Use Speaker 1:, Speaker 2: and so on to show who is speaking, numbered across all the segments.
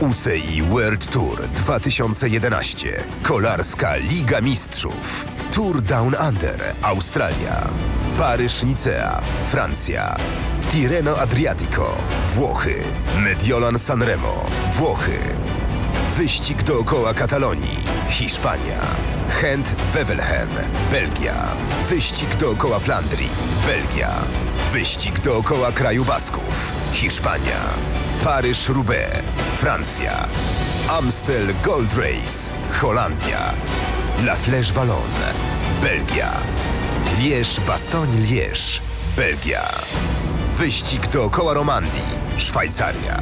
Speaker 1: UCI World Tour 2011. Kolarska Liga Mistrzów. Tour Down Under, Australia. Paryż Nicea, Francja. Tirreno Adriatico, Włochy. Mediolan Sanremo, Włochy. Wyścig dookoła Katalonii, Hiszpania. Gent Wevelgem, Belgia. Wyścig dookoła Flandrii, Belgia. Wyścig dookoła kraju Basków, Hiszpania. Paryż-Roubaix, Francja. Amstel Gold Race, Holandia. La Flèche Wallonne, Belgia. Liège-Bastogne-Liège, Belgia. Wyścig dookoła Romandii, Szwajcaria.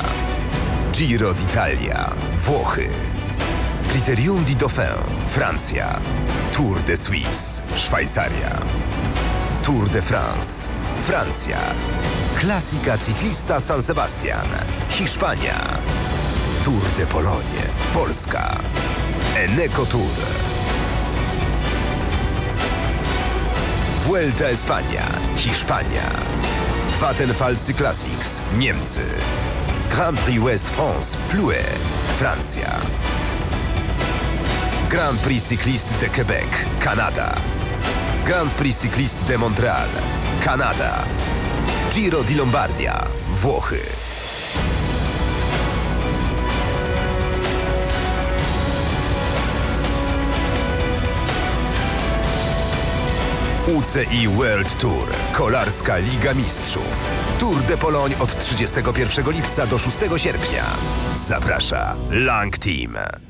Speaker 1: Giro d'Italia, Włochy. Criterium di Dauphin, Francja. Tour de Suisse, Szwajcaria. Tour de France, Francja. Klasika cyklista San Sebastian, Hiszpania. Tour de Pologne, Polska. Eneco Tour. Vuelta Espania, Hiszpania. Vattenfall Classics, Niemcy. Grand Prix West France, Plouet, Francja. Grand Prix Cycliste de Québec, Kanada. Grand Prix Cycliste de Montréal, Kanada. Giro di Lombardia, Włochy. UCI World Tour. Kolarska Liga Mistrzów. Tour de Pologne od 31 lipca do 6 sierpnia. Zaprasza Lang Team.